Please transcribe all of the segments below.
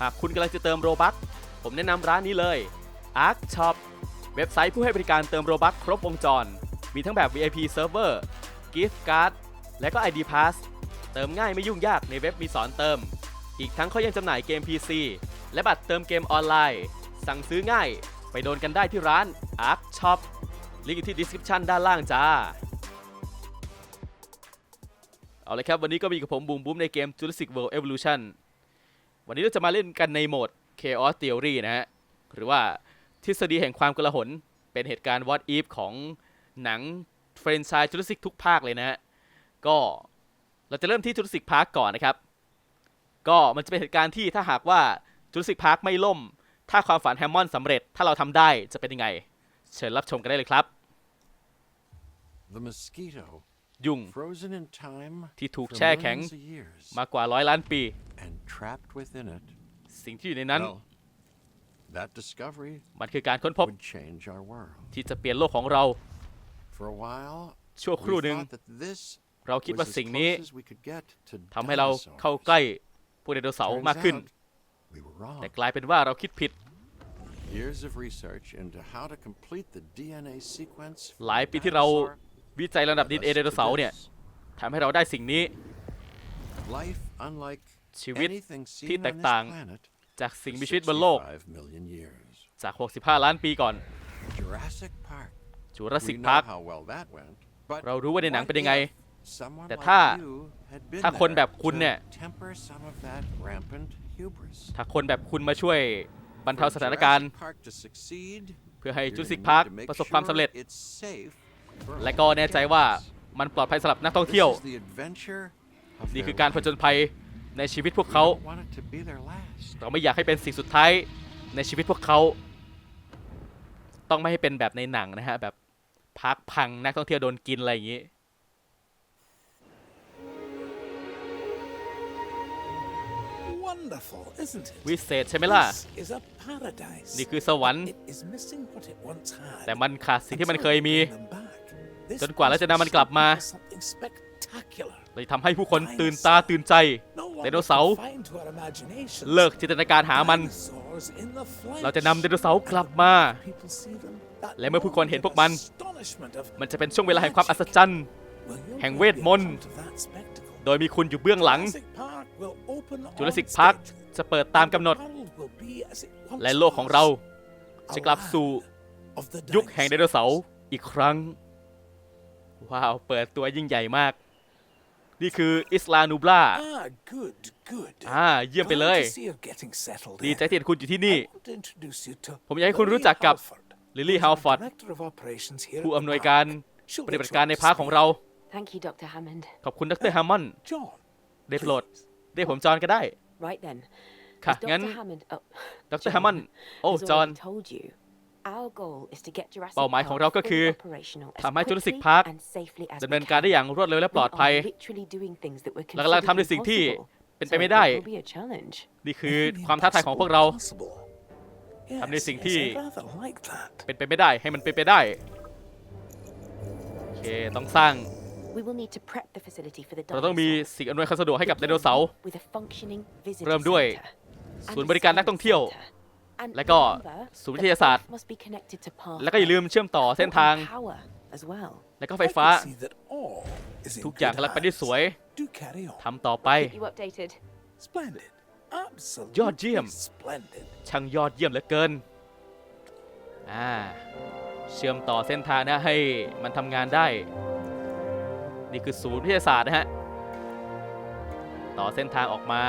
หากคุณกำลังจะเติมโรบัคผมแนะนำร้านนี้เลย Arc Shop เว็บไซต์ผู้ให้บริการเติมโรบัคครบวงจร มีทั้งแบบ VIP Server Gift Card และก็ ID Pass เติมง่ายไม่ยุ่งยากในเว็บมีสอนเติม อีกทั้งเขายังจำหน่ายเกม PC และบัตรเติมเกมออนไลน์ สั่งซื้อง่าย ไปโดนกันได้ที่ร้าน Arc Shop ลิงก์อยู่ที่ description ด้านล่างจ้า เอาเลยครับ วันนี้ก็มีกับผมบูมบูมในเกม Jurassic World Evolution วันนี้เราจะมาเล่นกันในโหมด Chaos Theory นะฮะ หรือว่าทฤษฎีแห่งความกลาหน เป็นเหตุการณ์ What If ของหนังเฟรนไชส์ Jurassic ทุกภาคเลยนะฮะ ก็เราจะเริ่มที่ Jurassic Park ก่อนนะครับ ก็มันจะเป็นเหตุการณ์ที่ถ้าหากว่า Jurassic Park ไม่ล่ม ถ้าความฝันแฮมมอนสำเร็จ ถ้าเราทำได้จะเป็นยังไง เชิญรับชมกันได้เลยครับ The mosquito, ยุง frozen in time ที่ถูก for แช่แข็ง millions of years มากว่าร้อยล้านปี and trapped within it. สิ่งที่อยู่ในนั้น Well, that discovery มันคือการค้นพบ would change our world. ที่จะเปลี่ยนโลกของเรา For a while, ชั่วครู่ we หนึ่ง thought that this เราคิด was ว่า as สิ่งนี้ close as we could get to ทำให้เราเข้า dinosaurs. ใกล้พวกไดโนเสาร์ Turns มากขึ้น out we were wrong. แต่กลายเป็นว่าเราคิดผิด Years of research into how to complete the DNA sequence หลาย from ปีที่เรา dinosaur วิจัยระดับ led ดี us เอไดโน to เสาร์เนี่ย this. ทำให้เราได้สิ่งนี้ Life unlike ชีวิต anything ที่ seen แต on ก this ต่าง planet จากสิ่งมี for ชีวิตบนโลก65 million years. จาก 65 ล้านปีก่อน Jurassic Park. จูราสสิก We พาร์ know ค how well that went. But เรารู้ว่าในหนัง what เป็นยังไง if someone แต่ like ถ้า you had been ถ้าคน there แบบคุณ to เนี่ย temper some of that rampant hubris? ถ้าคนแบบคุณมาช่วยบรร For เทาสถานการณ์ Jurassic Park to succeed, เพื่อให้ you're จู gonna ราสสิก need พาร์ค to make ประสบความสำเร็จ sure it's safe for และก็แน่ใจว่า guests. มันปลอดภัยสำหรับนักท่องเที่ยว This is the adventure of นี่ their คือการผ life. จญภัยในชีวิตพวก We เขา don't want it to be their last. เราไม่อยากให้เป็นสิ่งสุดท้ายในชีวิตพวกเขา ต้องไม่ให้เป็นแบบในหนังนะฮะ แบบพักพังนักท่องเที่ยวโดนกินอะไรอย่างนี้ Wonderful, isn't it? วิเศษใช่ไหมล่ะ This is a paradise. นี่คือสวรรค์ It is missing what it once had. แต่มันขาดสิ่งที่มัน Until เคย we มี จนกว่าเราจะนำมันกลับมา place will something spectacular. เลยทำให้ผู้คนตื่นตาตื่นใจ No ได longer โนเสาร์ confined to our imagination. เลิกจินตนาการหามัน Dinosaurs in the flesh. เราจะนำไดโนเสาร์กลับมา People see them, that และเมื่อผู้คนเห็นพวกมัน astonishment of มันจะเป็นช่วงเวลาแห่งความอัศจรรย์ Well, you're แห่ง going เว to ท be มนต์ a part of that spectacle. โดยมีคุณอยู่เบื้องหลัง Jurassic Park will open จูราสสิก on พาร์ค stage. จะเปิดตามกำหนด The world will be as it once และโลกของเรา was. จะกลับสู่ of the ยุคแห่งไดโน dinosaurs. เสาร์อีกครั้ง ว้าว เปิดตัวยิ่งใหญ่มาก นี่คืออิสลานูบลา Ah, good, good. อ่า เยี่ยมไปเลย Glad to see you're getting settled ดี in. ใจที่เห็นคุณอยู่ที่นี่ I want to introduce you to ผมอยากให้คุณรู้จักกับ Lily Lily Halford, Halford Director of Operations here ผู้ at the อำนวย park. การ She'll ป get ฏิบัติ you การ up ใน to พาร์คของเรา Thank you, Dr. Hammond. ขอบคุณดรแฮมมอน speed. John, ได้โปรด please. เรียกผมจอห์นก็ได้ Right then. ค่ะ As Dr. งั้น Hammond, oh, ดร John แฮมมอนโอ้ has จอห์น already told you. Our goal is to get Jurassic เป้าหมายของเรา Park ก็คือ fully operational as ทำให้ Jurassic quickly Park and safely as ดำ we เนินการได้ can. อย่างรวดเร็วและปลอด We ภัย are literally doing things that were เรากำลัง considered ทำในสิ่งที่ impossible. เป็น So ไปไม่ it ได้ will be a challenge. นี่คือ Making the ความท้าทายของพวกเรา impossible possible. ทำใน Yes, สิ่ง yes, ที่ I rather like that. เป็นไปไม่ได้ให้มันเป็นไปได้โอเคต้องสร้าง We will need to prep the facility for the เราต้องมี dinosaurs. สิ่งอำนวยความสะดวกให้กับไดโนเสาร์ With a functioning visitor เริ่มด้วย center. ศูนย์บริการนักท่องเที่ยว And และก็ remember ศูนย์วิ that ทยาศาสตร์ both must be connected to pathways แล้วก็อย่าลืมเชื่อมต่อเส้นทาง and power as well. และก็ไฟ I ฟ้า can see that all is in ทุกอย่าง good กำลังไปได้สวย hands. Do carry on. ทำต่อไป Keep you updated. Splendid. Absolutely ยอดเยี่ยม splendid. ช่างยอดเยี่ยมเหลือเกิน อ่า เชื่อมต่อเส้นทางนะให้มันทำงานได้ นี่คือศูนย์วิทยาศาสตร์นะฮะ ต่อเส้นทางออกมา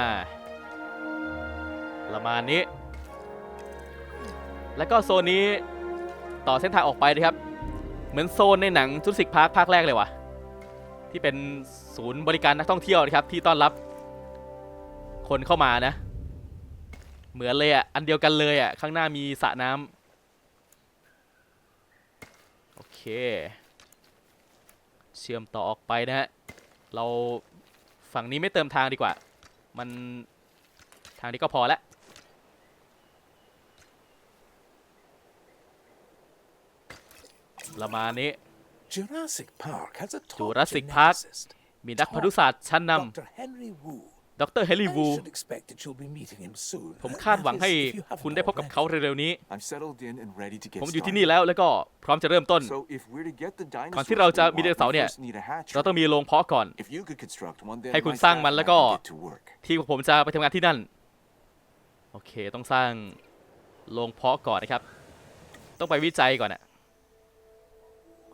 ประมาณนี้ แล้วก็โซนนี้ต่อเส้นทางออกไปนะครับ เหมือนโซนในหนังจุสิกพาร์คภาคแรกเลยว่ะที่เป็นศูนย์บริการนักท่องเที่ยวนะครับ ที่ต้อนรับคนเข้ามานะ เหมือนเลยอะ อันเดียวกันเลยอะ ข้างหน้ามีสระน้ำโอเค เชื่อมต่อออกไปนะฮะ เราฝั่งนี้ไม่เติมทางดีกว่า มันทางนี้ก็พอแล้ว ประมาณนี้ Jurassic Park has a top Jurassic Park geneticist, มีนักพันธุศาสตร์ชั้นน Dr. Henry Wu. ดรเฮลิ I วู should expect that you'll be meeting him soon. ผม Uh, คาดหวัง that ให้ is, if you haven't คุณได้พบกับ already. เขาเร็วๆนี้ I'm settled in and ready to get ผมอยู่ที่ started. นี่แล้วแล้วก็พร้อมจะเริ่มต้น So if we're to get the ก่อน dinosaurs ที่เราจะ we มีไดโน want, เสาร์ we เนี่ย first need a hatchery. เราต้องมีโรงเพาะก่อน If you could construct one, then ให้คุณ my สร้าง staff มัน and แล้ว I ก็ can get to work. ที่ผมจะไปทำงานที่นั่น โอเคต้องสร้างโรงเพาะก่อนนะครับ ต้องไปวิจัยก่อนอะ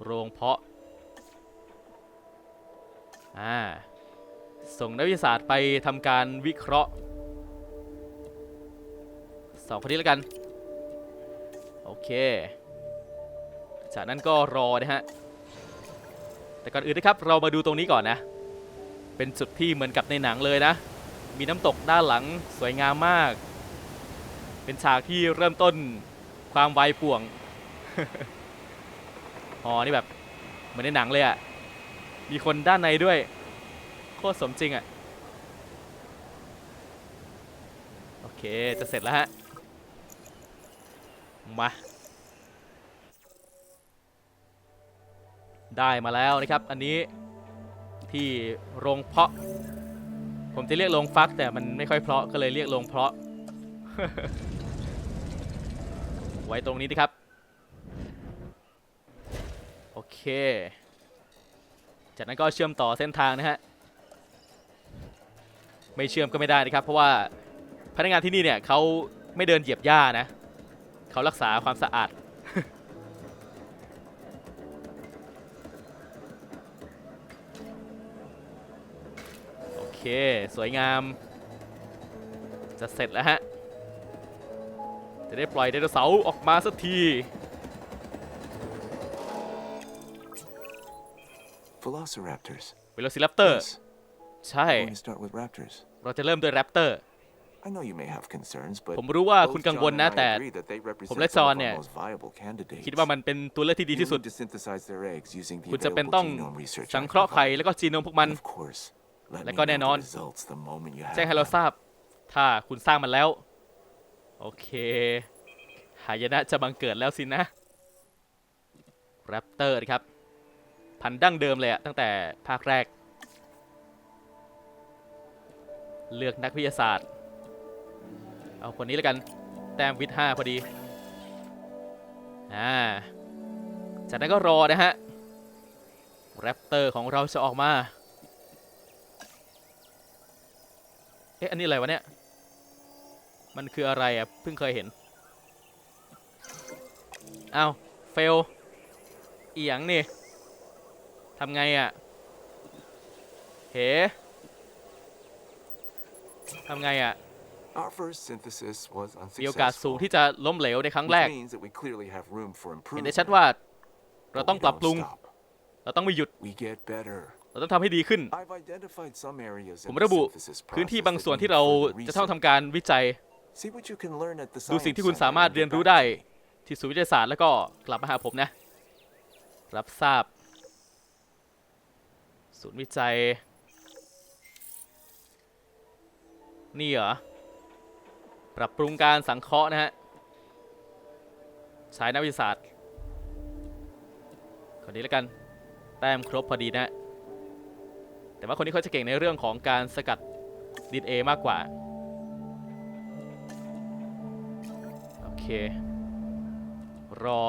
โรงเพาะ อ่า ส่งนักวิทยาศาสตร์ไปทำการวิเคราะห์สองคนนี้แล้วกัน โอเค จากนั้นก็รอนะฮะ แต่ก่อนอื่นนะครับเรามาดูตรงนี้ก่อนนะ เป็นจุดที่เหมือนกับในหนังเลยนะ มีน้ำตกด้านหลังสวยงามมาก เป็นฉากที่เริ่มต้นความวายป่วง อ๋อนี่แบบ เหมือนในหนังเลยอะ่ะ มีคนด้านในด้วย โคตรสมจริงอะ่ะ โอเค จะเสร็จแล้วฮะ มา ได้มาแล้วนะครับ อันนี้ที่โรงเพาะ ผมจะเรียกโรงฟักแต่มันไม่ค่อยเพาะก็เลยเรียกโรงเพาะ ไว้ตรงนี้นะครับ จากนั้นก็เชื่อมต่อเส้นทางนะฮะ ไม่เชื่อมก็ไม่ได้นะครับ เพราะว่าพนักงานที่นี่เนี่ยเขาไม่เดินเหยียบหญ้านะ เขารักษาความสะอาด โอเค สวยงาม จะเสร็จแล้วฮะ จะได้ปล่อยไดโนเสาร์ออกมาสักที Velociraptors. เวโรซิรัปเตอร์ Yes. ใช่ We're going to start with raptors. เราจะเริ่มด้วยแรปเตอร์ I know you may have concerns, but ผมรู้ว่า both คุณกัง John วล and นะ I แต่ agree that they ผม represent และ some จ of อห์ our นเนี่ย most viable candidates. คิดว่ามันเป็นตัวเลือกที่ดี You ที่สุด need to synthesize their eggs using the คุณจะเป็น available ต้อง genome research สัง I've เคราะห์ไข่ provided. แล้วก็จีโนมพวกมัน And of course, let และ me ก็แน่ know นอน the results the moment you have แจ้งให้เรา them. ทราบ ถ้าคุณสร้างมันแล้ว โอเค หายนะจะบังเกิดแล้วสินะแรปเตอร์ครับ พันธุ์ดั้งเดิมเลยอะตั้งแต่ภาคแรก เลือกนักวิทยาศาสตร์ เอาคนนี้แล้วกัน แต้มวิทย์ห้าพอดี อ่า จากนั้นก็รอนะฮะ แรปเตอร์ของเราจะออกมา เอ๊ะ อันนี้อะไรวะเนี่ย มันคืออะไรอะเพิ่งเคยเห็นอ้าวเฟล เอียงนี่ ทำไงอะเฮ้ทำไงอะ Our first synthesis was มีโอกาสสูง unsuccessful, ที่จะล้มเหลวในครั้งแรก which means that we clearly have room for เห็นได้ improvement. ชัดว่า เรา But ต้อง we ปรับ don't ปรุง stop. เราต้องไม่หยุด We get better. เราต้องทำให้ดีขึ้น I've identified some areas ผ in ม the ระบุ synthesis พื้นที่ process บาง that ส่วน need ที่เรา further จะต้อง research. ทำการวิจัย See what you can learn at the ดูสิ่ง science ที่คุณ center สามารถ and เรียน get รู้ back ได้ to me. ที่ศูนย์วิทยาศาสตร์แล้วก็กลับมาหาผมนะ รับทราบ ศูนย์วิจัย นี่เหรอ ปรับปรุงการสังเคราะห์นะฮะ ใช้นักวิทยาศาสตร์คนนี้แล้วกัน แต้มครบพอดีนะฮะแต่ว่าคนนี้เขาจะเก่งในเรื่องของการสกัดดีเอมากกว่า โอเค รอ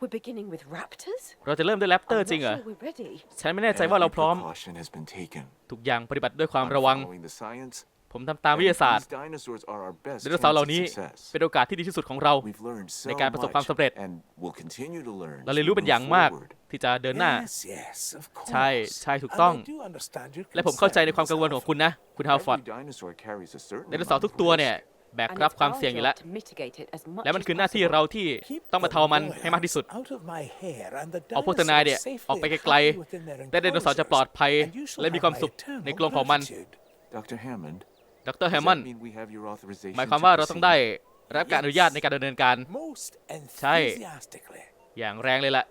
We're beginning with raptors? เราจะเริ่มด้วยแรปเตอ I'm ร์จริง not เหรอ sure we're ready. ฉันไม่แน่ใจว่าเรา Every พร้อม precaution has been taken. ทุกอย่างปฏิบัติด้วยความ I'm ระวัง following the science, ผมทำตามวิทยาศาสตร์ and these dinosaurs are our best ไดโนเสาร์เหล่า chance นี้ of success. เป็นโอกาสที่ดีที่สุดของเรา We've learned so ในการประสบความ much สำเร็จ and will continue to learn เรา as เรียน we รู้เป็นอย่าง move มาก forward. ที่จะเดินหน้า Yes, yes, of course. ใช่ ใช่ถูก And ต้อง I do understand your และผมเข้าใจในความกังวลของ concern, คุณนะ คุณฮาวฟอร์ด Every dinosaur carries a certain ไดโนเสาร์ amount ทุก of ตัว risk. เนี่ย แบก And รับ it's ความ our เสี่ยงอยู่ job แล้ว to mitigate it as much และมัน as คือหน้าที่ possible. เราที่ Keep ต้องมา the เทามันให้มากที่สุด lawyers out of my hair and the เอาพวกทนายเนี่ย dinosaurs ออกไป safely ไกล happy within their ๆแต่ไดโนเสาร์จะปลอดภัย and you shall และมี have ความ my สุข eternal ในกรงของมัน gratitude. Dr. Hammond, ดรแฮ does มมอน that mean we have your authorization หมายความ to ว่าเราต้องได้ proceed? รับการอนุญาตในการดำเนินการ Most ใช่ enthusiastically. อย่างแรงเลยล่ะ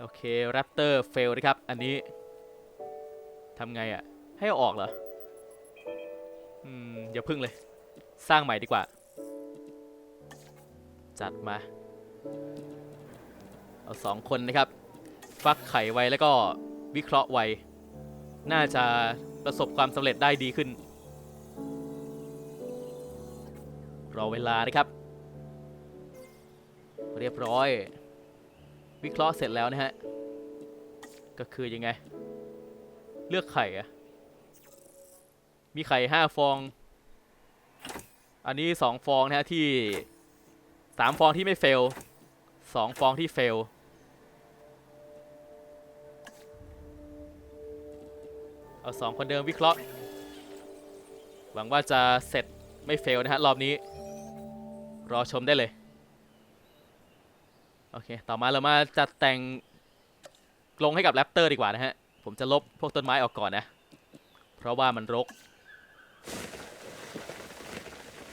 โอเค แรปเตอร์เฟลนะครับ อันนี้ทำไงอะ่ะ ให้เอาออกเหรอ อืมอย่าพึ่งเลย สร้างใหม่ดีกว่า จัดมา เอาสองคนนะครับ ฟักไข่ไวแล้วก็วิเคราะห์ไวน่าจะประสบความสำเร็จได้ดีขึ้น รอเวลานะครับ เรียบร้อย วิเคราะห์เสร็จแล้วนะฮะ ก็คือยังไง เลือกไข่อะ มีไข่ห้าฟอง อันนี้สองฟองนะฮะที่สามฟองที่ไม่เฟลสองฟองที่เฟลเอาสองคนเดิมวิเคราะห์ หวังว่าจะเสร็จไม่เฟลนะฮะรอบนี้ รอชมได้เลย โอเค ต่อมาเรามาจัดแต่งกรงให้กับแรปเตอร์ดีกว่านะฮะ ผมจะลบพวกต้นไม้ออกก่อนนะ เพราะว่ามันรก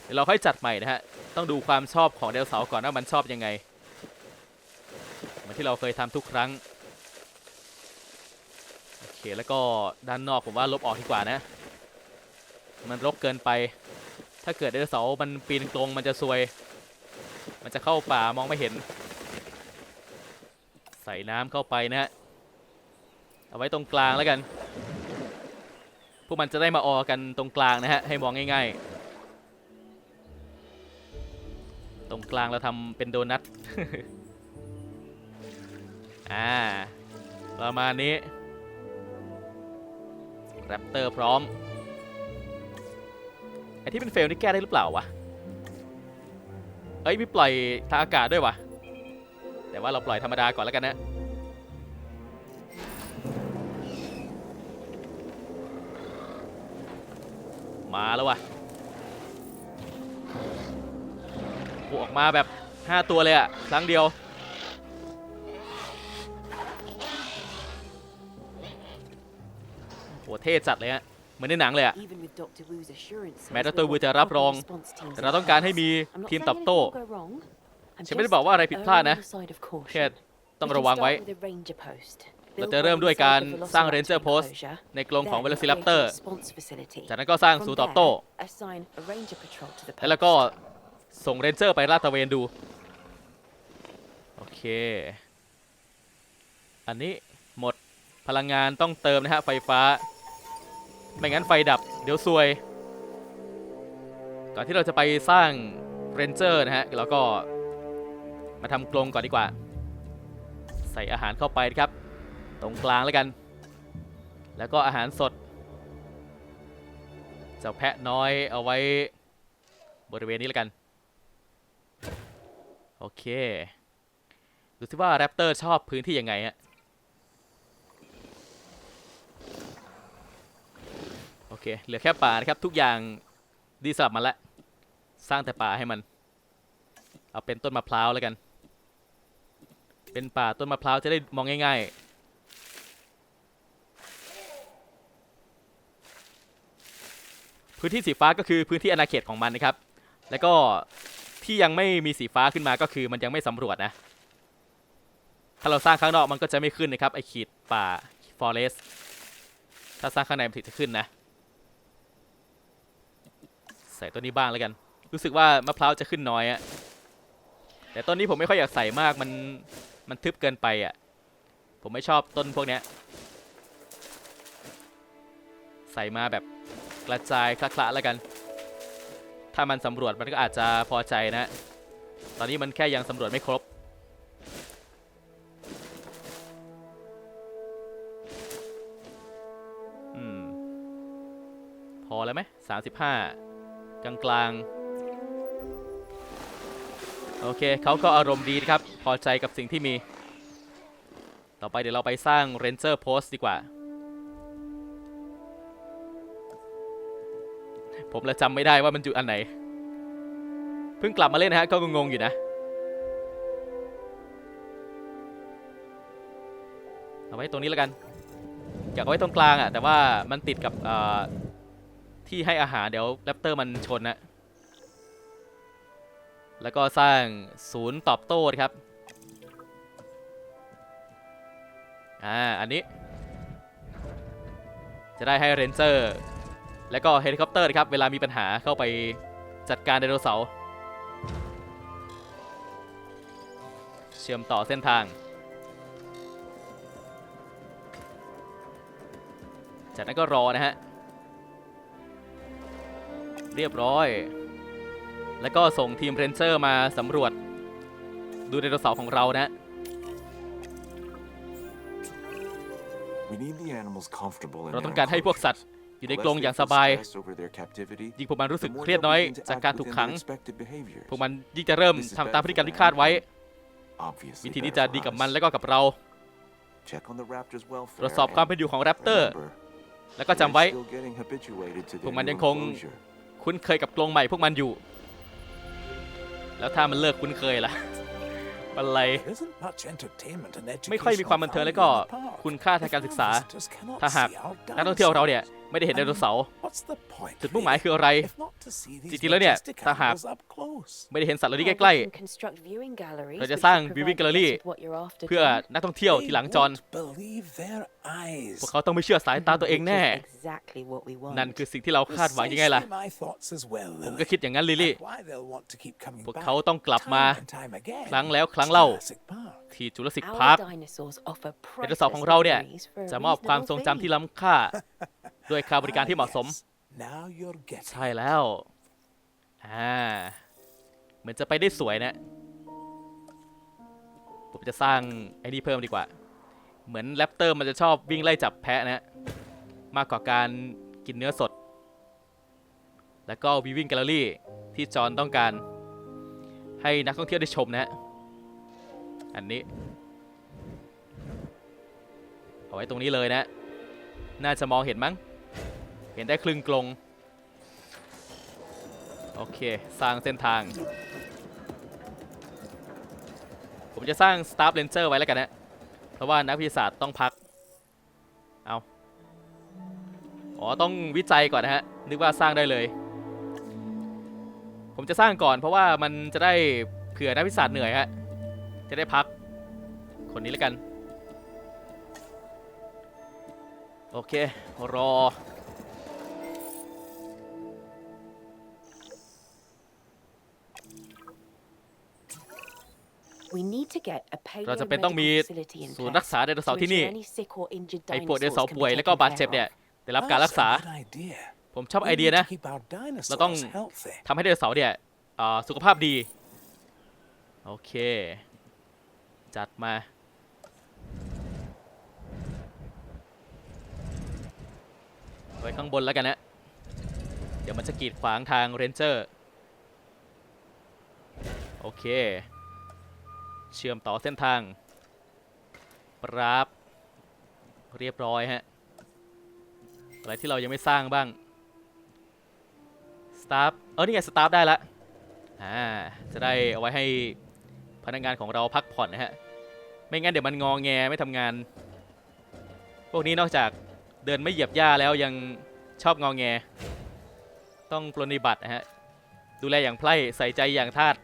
เดี๋ยวเราค่อยจัดใหม่นะฮะ ต้องดูความชอบของเดลเสาก่อนว่ามันชอบยังไงเหมือนที่เราเคยทำทุกครั้ง โอเค แล้วก็ด้านนอกผมว่าลบออกดีกว่านะ มันรกเกินไป ถ้าเกิดไดโนเสามันปีนตรงมันจะซวย มันจะเข้าป่ามองไม่เห็น ใส่น้ำเข้าไปนะฮะ เอาไว้ตรงกลางแล้วกัน พวกมันจะได้มาออกันตรงกลางนะฮะ ให้มองง่ายๆ ตรงกลางเราทำเป็นโดนัท อ่า ประมาณนี้แรปเตอร์พร้อม ไอที่เป็นเฟลนี่แก้ได้หรือเปล่าวะ เอ้ยมีปล่อยทางอากาศด้วยวะ แต่ว่าเราปล่อยธรรมดาก่อนแล้วกันนะ มาแล้ววะบวกออกมาแบบ 5 ตัวเลยอะครั้งเดียวโหเท่จัดเลยฮะ เหมือนในหนังเลยอะ Even with Dr. Wu's assurances, แม้ด we're รวูจะรับรอง response teams แต่เราต้องการให้มี I'm not ทีม saying ตอบโต้ anything will go wrong. I'm ฉันไม่ได้ just บอกว่าอะไรผิดพลาดนะ erring on the side of caution. แค่ต้อง We can ระวังไว้ เราจะเริ่มด้วยการสร้าง Velociraptor Ranger Post enclosure. ในกรงของ Then Velociraptor create a response facility. จากนั้นก็สร้าง From ศูนย์ตอบโต้แล้วก็ส่งเรนเจอร์ไปลาดตระเวนดู โอเค อันนี้หมดพลังงานต้องเติมนะฮะ ไฟฟ้า ไม่งั้นไฟดับเดี๋ยวซวย ก่อนที่เราจะไปสร้างเรนเจอร์นะฮะเราก็มาทำกรงก่อนดีกว่า ใส่อาหารเข้าไปครับ ตรงกลางแล้วกัน แล้วก็อาหารสดเจ้าแพะน้อยเอาไว้บริเวณนี้แล้วกัน โอเค ดูสิว่าแรปเตอร์ชอบพื้นที่ยังไงฮะ โอเค เหลือแค่ป่านะครับ ทุกอย่างดีสลับมาแล้ว สร้างแต่ป่าให้มัน เอาเป็นต้นมะพร้าวแล้วกัน เป็นป่าต้นมะพร้าวจะได้มองง่าย ๆ พื้นที่สีฟ้าก็คือพื้นที่อาณาเขตของมันนะครับ แล้วก็ที่ยังไม่มีสีฟ้าขึ้นมาก็คือมันยังไม่สำรวจนะ ถ้าเราสร้างข้างนอกมันก็จะไม่ขึ้นนะครับไอขีดป่า forest ถ้าสร้างข้างในมันถึงจะขึ้นนะ ใส่ต้นนี้บ้างแล้วกัน รู้สึกว่ามะพร้าวจะขึ้นน้อยอะแต่ต้นนี้ผมไม่ค่อยอยากใส่มากมันมันทึบเกินไปอะผมไม่ชอบต้นพวกเนี้ยใส่มาแบบ กระจายคละๆแล้วกัน ถ้ามันสำรวจมันก็อาจจะพอใจนะ ตอนนี้มันแค่ยังสำรวจไม่ครบ อืม พอแล้วไหมสามสิบห้ากลางกลางๆโอเคเขาก็อารมณ์ดีนะครับ พอใจกับสิ่งที่มี ต่อไปเดี๋ยวเราไปสร้าง Ranger Post ดีกว่า ผมละจำไม่ได้ว่ามันอยู่อันไหน เพิ่งกลับมาเล่นนะฮะก็งงๆอยู่นะ เอาไว้ตรงนี้แล้วกัน อยากเอาไว้ตรงกลางอะ แต่ว่ามันติดกับที่ให้อาหารเดี๋ยวแรปเตอร์มันชนนะ แล้วก็สร้างศูนย์ตอบโต้ครับ อ่า อันนี้ จะได้ให้เรนเจอร์ แล้วก็เฮลิคอปเตอร์ครับ เวลามีปัญหาเข้าไปจัดการไดโนเสาร์เชื่อมต่อเส้นทาง จากนั้นก็รอนะฮะ เรียบร้อย แล้วก็ส่งทีมเรนเจอร์มาสำรวจ ดูไดโนเสาร์ของเรานะ We need the animals comfortable in เราต้องการให้พวกสัตว์ อยู่ในกรงอย่างสบาย stress over their captivity, ยิ่งพวกมันรู้สึ the ก more เครียด they'll น้อย begin to จาก act การถูก within ขัง their expected behaviors. พวกมันยิ่งจะเริ่มทำตามพฤติกรรมที่คาดไว้ Obviously วิธี better ที่จะ for ดีกับ us. มันแล้วก็กับเรา Check on the raptor's welfare ตรวจสอบความเป็นอยู่ของแรปเตอร์ Remember, แล้วก็จำไว้ they're still getting habituated to พวก their มัน new ยังคง enclosure. คุ้นเคยกับกรงใหม่พวกมันอยู่ แล้วถ้ามันเลิกคุ้นเคยล่ะอะไร There isn't much entertainment and ไม่ค่อยมีความ educational บันเทิง value และก็ in the park. คุณค่าทางการศึกษา If visitors cannot ถ้าหาก see our นักท่องเที่ยวเราเนี่ย dinosaurs, ไม่ได้เห็นไดโนเสาร์ what's the point, จุดมุ่งหมายคืออะไร if not to see these จริงๆแล้วเนี่ย majestic ถ้าหาก animals up close? ไม่ได้เห็นสัตว์เหล่านี้ Well, ใกล้ we can construct viewing galleries, เราจะ which สร้าง should viewing provide gallery less of what you're after, ๆเพื่อ John. นักท่องเที่ยว They ที่หลังจร won't believe their eyes. พวกเขาต้องไม่เชื่อสายตาตัวเองแน่ Which is exactly what we want. นั่นคือสิ่งที่เราคาดหวังยังไงล่ะ Precisely my thoughts as well, ผม Lily. ก็คิดอย่างนั้นลิลี่ And why they'll want to keep coming พวก back เขาต้องกลับมา time and time again ครั้งแล้วครั้งเล่า to Jurassic Park. ที่จูราสสิก Our พาร์ค dinosaurs offer ไดโนเสาร์ของเราเนี่ย priceless memories for a จะมอบความทรงจำ reasonable ที่ fee. ล้ำค่า ด้วยค่าบริการที่เหมาะสม Ah, yes. Now you're getting ใช่แล้วอ่าเหมือนจะไปได้สวยนะ ผมจะสร้างไอ้นี่เพิ่มดีกว่า เหมือนแรปเตอร์มันจะชอบวิ่งไล่จับแพะนะ มากกว่าการกินเนื้อสด แล้วก็วิวิ่งแกลเลอรี่ที่จอห์นต้องการ ให้นักท่องเที่ยวได้ชมนะ อันนี้ เอาไว้ตรงนี้เลยนะ น่าจะมองเห็นมั้ง เห็นได้ครึ่งกลง โอเค สร้างเส้นทาง ผมจะสร้าง Staff Ranger ไว้แล้วกันนะ เพราะว่านักวิทยาศาสตร์ต้องพัก เอาอ๋อ ต้องวิจัยก่อนนะฮะ นึกว่าสร้างได้เลย ผมจะสร้างก่อนเพราะว่ามันจะได้เผื่อนักวิทยาศาสตร์เหนื่อยฮะ จะได้พัก คนนี้แล้วกัน โอเค รอ We need to get a เราจะเป็นต้องมี paleomedical facility in ศูนย์รัก place ษาไดโนเสาร์ to ที่นี่ ensure any sick or injured ให้พวกไดโน dinosaurs เสาร์ can ป่วย be และก็ taken บาดเจ็บ care เนี่ย of. ได้รับการรักษา That's a good idea. ผมชอบ We ไอเดีย need นะ to keep our เราต้อง dinosaurs healthy. ทำให้ไดโนเสาร์เนี่ยเอ่อสุขภาพดี โอเค จัดมา ไว้ข้างบนแล้วกันนะ เดี๋ยวมันจะกีดขวางทางเรนเจอร์ โอเค เชื่อมต่อเส้นทาง ปราบ เรียบร้อยฮะ อะไรที่เรายังไม่สร้างบ้าง สตาฟ เออนี่ไงสตาฟได้ละอ่า จะได้เอาไว้ให้พนักงานของเราพักผ่อนนะฮะ ไม่งั้นเดี๋ยวมันงอแงไม่ทำงาน พวกนี้นอกจากเดินไม่เหยียบหญ้าแล้วยังชอบงอแง ต้องปรนนิบัตินะฮะ ดูแลอย่างไพร่ใส่ใจอย่างทาส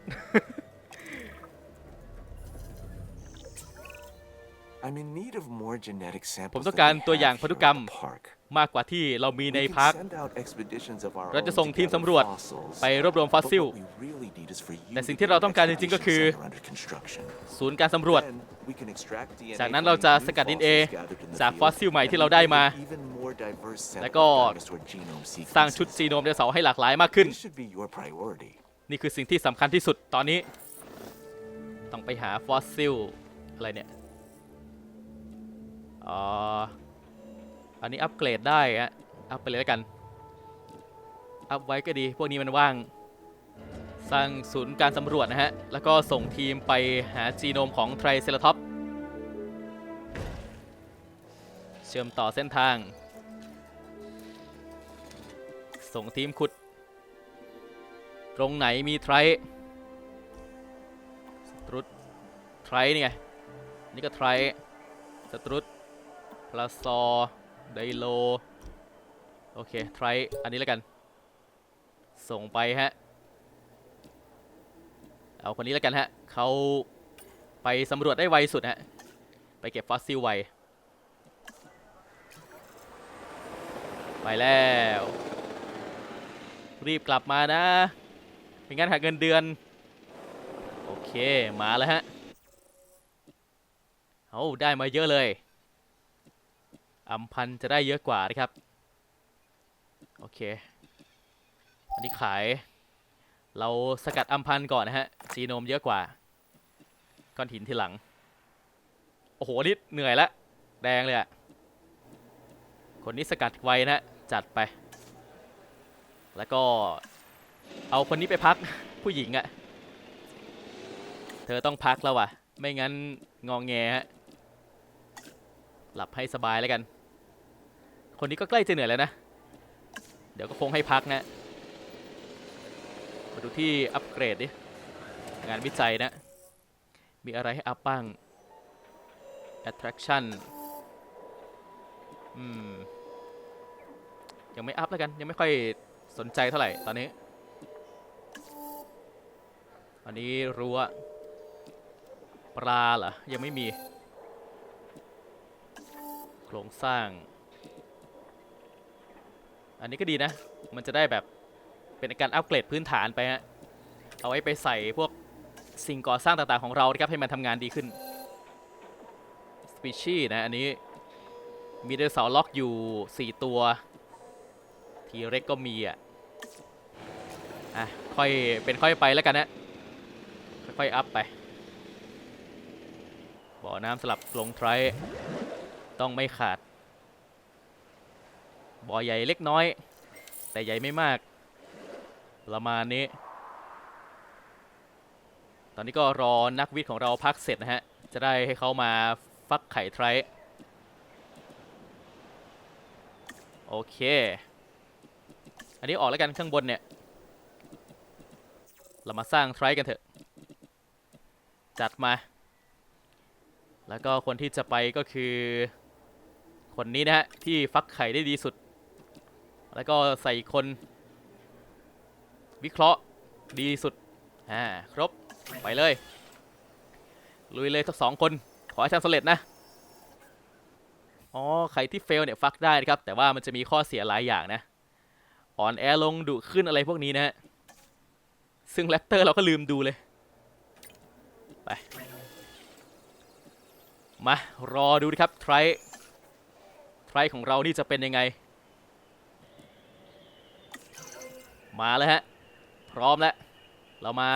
I'm in need of more genetic ผม samples ต้อง than การ we ตัวอย่าง have พันธุ here กรรม at the park. มากกว่าที่เรามีใน We can พาร์ค send out expeditions of our เราจะ own ส่ง to ทีม gather สำรวจ fossils. ไปรวบรวมฟอส But ซิล what we really need is for you แต่สิ่ง to ที่ be เรา the ต้องการจริงๆก็คือ expedition center under construction. ศูนย์การสำรวจ Then we can extract DNA จากนั้น from เราจะ these สกัด new DNA fossils gathered in the จาก field, ฟอสซิลใหม่ and ที่ we เราได้ build มา an even more diverse set แล้ว of ก็ dinosaur genome สร้างชุด sequences. จีโนมไดโนเสาร์ให้หลากหลายมากขึ้น This should be your priority. นี่คือสิ่งที่สำคัญที่สุดตอนนี้ ต้องไปหาฟอสซิลอะไรเนี่ยอ๋อ อันนี้อัปเกรดได้ฮะอัพไปเลยแล้วกัน อัพไว้ก็ดี พวกนี้มันว่าง สร้างศูนย์การสำรวจนะฮะ แล้วก็ส่งทีมไปหาจีโนมของไทรเซราทอป เชื่อมต่อเส้นทาง ส่งทีมขุด ตรงไหนมีไทรสตรุดไทรนี่ไง นี่ก็ไทรสตรุดพลาซอ ไดโล โอเค ไทรอันนี้แล้วกัน ส่งไปฮะ เอาคนนี้แล้วกันฮะ เขาไปสำรวจได้ไวสุดฮะ ไปเก็บฟอสซิลไว ไปแล้ว รีบกลับมานะไม่งั้นหักเงินเดือน โอเค มาแล้วฮะ เอาได้มาเยอะเลย อัมพันจะได้เยอะกว่านะครับ โอเค อันนี้ขาย เราสกัดอัมพันก่อนนะฮะจีโนมเยอะกว่า ก้อนหินทีหลัง โอ้โหนี่เหนื่อยละ แดงเลยอะคนนี้สกัดไวนะจัดไป แล้วก็เอาคนนี้ไปพักผู้หญิงอะเธอต้องพักแล้ววะไม่งั้นงองแงฮะหลับให้สบายแล้วกัน คนนี้ก็ใกล้จะเหนื่อยแล้วนะ เดี๋ยวก็คงให้พักนะ มาดูที่อัปเกรดดิ งานวิจัยนะ มีอะไรให้อัพบ้าง attraction อืม ยังไม่อัพแล้วกัน ยังไม่ค่อยสนใจเท่าไหร่ตอนนี้ อันนี้รั้วปลาเหรอ ยังไม่มี โครงสร้าง อันนี้ก็ดีนะ มันจะได้แบบเป็นการอัปเกรดพื้นฐานไปฮะ เอาไว้ไปใส่พวกสิ่งก่อสร้างต่างๆของเราครับให้มันทำงานดีขึ้นสปีชีนะอันนี้มีไดโนเสาร์ล็อกอยู่ 4 ตัว ทีเร็กก็มีอะ อะ ค่อยเป็นค่อยไปแล้วกันนะ ค่อยๆอัพไป บ่อน้ำสลับลงไทรต้องไม่ขาด บ่อใหญ่เล็กน้อย แต่ใหญ่ไม่มาก ประมาณนี้ ตอนนี้ก็รอนักวิทย์ของเราพักเสร็จนะฮะ จะได้ให้เขามาฟักไข่ไทรโอเค อันนี้ออกแล้วกันข้างบนเนี่ย เรามาสร้างไทรกันเถอะ จัดมา แล้วก็คนที่จะไปก็คือ คนนี้นะฮะ ที่ฟักไข่ได้ดีสุด แล้วก็ใส่คน วิเคราะห์ดีสุด อ่า ครบ ไปเลย ลุยเลยทั้งสองคน ขอให้ทำสำเร็จนะ อ๋อไข่ที่เฟลเนี่ย ฟักได้นะครับ แต่ว่ามันจะมีข้อเสียหลายอย่างนะ อ่อนแอลงดุขึ้นอะไรพวกนี้นะฮะ ซึ่งแรปเตอร์เราก็ลืมดูเลย ไป มา รอดูนะครับ ไทรไทรของเรานี่จะเป็นยังไง มาแล้วฮะ พร้อมแล้ว เรามา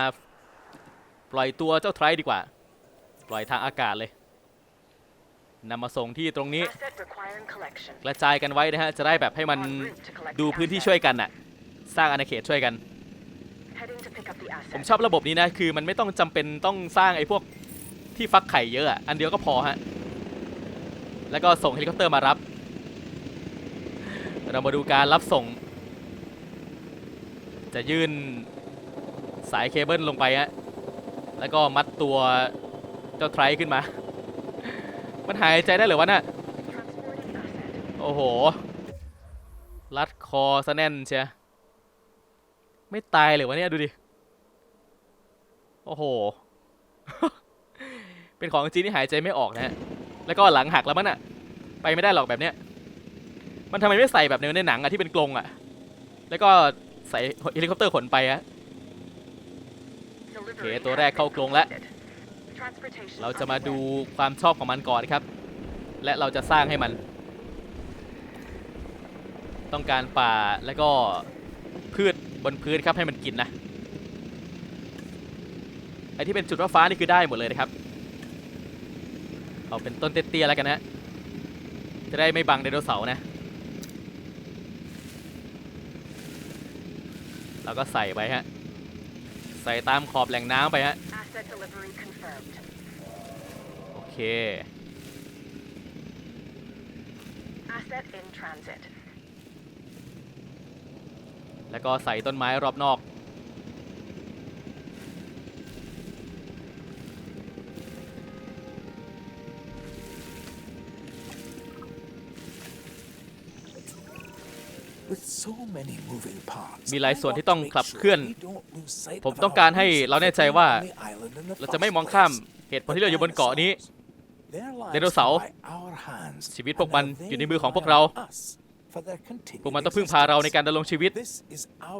ปล่อยตัวเจ้าไทรดีกว่า ปล่อยทางอากาศเลยนำมาส่งที่ตรงนี้กระจายกันไว้นะฮะ จะได้แบบให้มันดูพื้นที่ช่วยกันน่ะ สร้างอาณาเขตช่วยกัน ผมชอบระบบนี้นะ คือมันไม่ต้องจำเป็นต้องสร้างไอ้พวกที่ฟักไข่เยอะอันเดียวก็พอฮะ แล้วก็ส่งเฮลิคอปเตอร์มารับ เรามาดูการรับส่ง จะยื่นสายเคเบิลลงไปฮะแล้วก็มัดตัวเจ้าไทรขึ้นมา มันหายใจได้หรือวะน่ะโอ้โห รัดคอซะแน่นเชียไม่ตายเลยวะเนี่ยดูดิ โอ้โห เป็นของจริงที่หายใจไม่ออกนะฮะ แล้วก็หลังหักแล้วมันอะไปไม่ได้หรอกแบบเนี้ย มันทำไมไม่ใส่แบบในในหนังอะที่เป็นกรงอะแล้วก็ ใส่เฮลิคอปเตอร์ขนไปอะ Delivery Okay, ตัว has แรก been เข้ากรงแล้ว completed. Transportation เราจะมา on the ดู way. ความชอบของมันก่อนครับ และเราจะสร้างให้มัน ต้องการป่าแล้วก็พืชบนพื้นครับให้มันกินนะไอที่เป็นจุดฟ้าๆนี่คือได้หมดเลยนะครับ เอาเป็นต้นเตี้ยๆแล้วกันนะจะได้ไม่บังไดโนเสาร์นะ เราก็ใส่ไปฮะ ใส่ตามขอบแหล่งน้ำไปฮะ Asset delivery confirmed. โอเค Asset in transit. แล้วก็ใส่ต้นไม้รอบนอก มีหลาย I ส่วน want ที่ to ต้อง make ขับ sure เคลื่อน we don't lose sight ผม of ต้อง our การให้ reason เรา for แน่ใจ being ว่า on the island in the เราจะไม่ first มองข้าม place. เหตุผลที่เราอยู่บนเกาะนี้ Their lives ไดโนเสาร์ are by our hands, ชีวิตพวกมัน and now อยู่ใน they มือของพวก rely เรา on us for their continued พวกมันต้องพึ่งพาเราในการดำรงชีวิต This is our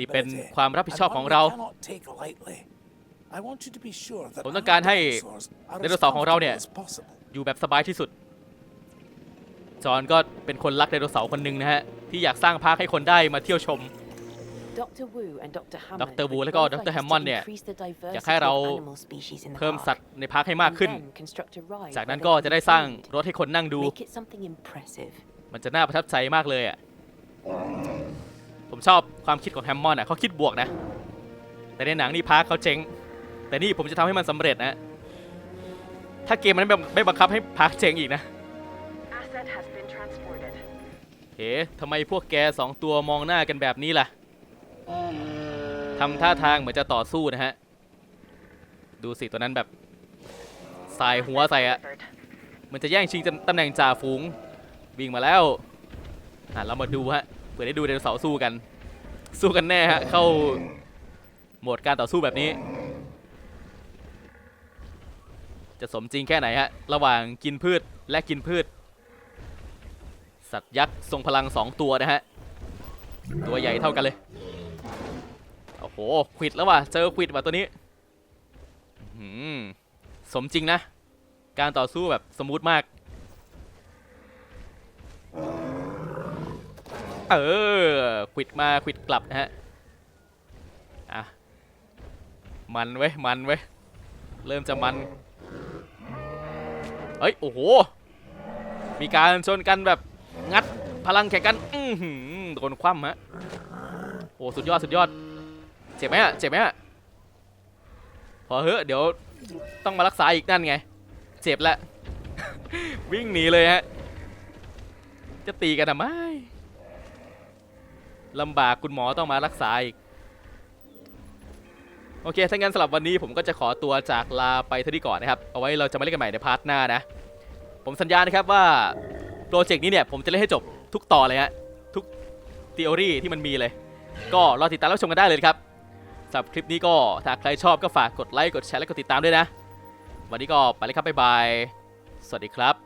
นี่เป็น responsibility, ความรับผิดชอบ and ของ one we เรา cannot take lightly. I want you to be sure that ผม our ต้องการให้ dinosaurs are ไดโนเสาร์ของเราเนี่ย as comfortable as possible. อยู่แบบสบายที่สุด จอห์นก็เป็นคนรักไดโนเสาร์คนหนึ่งนะฮะ ที่อยากสร้างพาร์คให้คนได้มาเที่ยวชม Dr. Wu and Dr. Hammond Dr. Wu would แล้วก็ both Dr. like us to Hammond เนี่ย increase the diversity อยากให้เรา of animal species in the เพิ่ม park. สัตว์ในพาร์คให้มาก And ขึ้น then construct a ride จาก where นั้น they ก็ can จะ be ได้สร้าง filmed. รถให้คนนั่งดู Make it something impressive. มันจะน่าประทับใจมากเลยอะ ผมชอบความคิดของแฮมมอนด์อะเขาคิดบวกนะ แต่ในหนังนี่พาร์คเขาเจ๊ง แต่นี่ผมจะทำให้มันสำเร็จนะ ถ้าเกมมันไม่ไม่บังคับให้พาร์คเจ๊งอีกนะ เฮ้ทำไมพวกแกสองตัวมองหน้ากันแบบนี้ล่ะทำท่าทางเหมือนจะต่อสู้นะฮะ ดูสิตัวนั้นแบบสายหัวใส่อะ Delivered. มันจะแย่งชิงตำแหน่งจ่าฝูง วิ่งมาแล้วอะเรามาดูฮะเปิดได้ดูไดโนเสาร์สู้กัน สู้กันแน่ฮะ เข้าโหมดการต่อสู้แบบนี้ จะสมจริงแค่ไหนฮะ ระหว่างกินพืชและกินพืช สัตว์ยักษ์ทรงพลังสองตัวนะฮะ ตัวใหญ่เท่ากันเลย โอ้โหควิดแล้วว่ะ เจอควิดว่ะตัวนี้หือสมจริงนะ การต่อสู้แบบสมูทมาก เออควิดมาควิดกลับนะฮะ อะ มันเว้ย มันเว้ย เริ่มจะมัน เอ้ย โอ้โห มีการชนกันแบบ งัดพลังแข่งกันอือหือโดนคว่ำฮะโอ้สุดยอดสุดยอด เจ็บไหมอะเจ็บไหมอะพอเฮ้อเดี๋ยวต้องมารักษาอีกนั่นไง เจ็บแล้ววิ่งหนีเลยฮะจะตีกันทำไมลำบากคุณหมอต้องมารักษาอีก โอเค ถ้างั้นสำหรับวันนี้ผมก็จะขอตัวจากลาไปเท่านี้ก่อนนะครับ เอาไว้เราจะมาเล่นกันใหม่ในพาร์ทหน้านะ ผมสัญญานะครับว่า โปรเจกต์นี้เนี่ยผมจะเล่นให้จบทุกต่อเลยฮะทุกทฤษฎีที่มันมีเลย ก็รอติดตามรับชมกันได้เลยครับสำหรับคลิปนี้ก็ถ้าใครชอบก็ฝากกดไลค์กดแชร์และกดติดตามด้วยนะ วันนี้ก็ไปเลยครับบ๊ายบาย สวัสดีครับ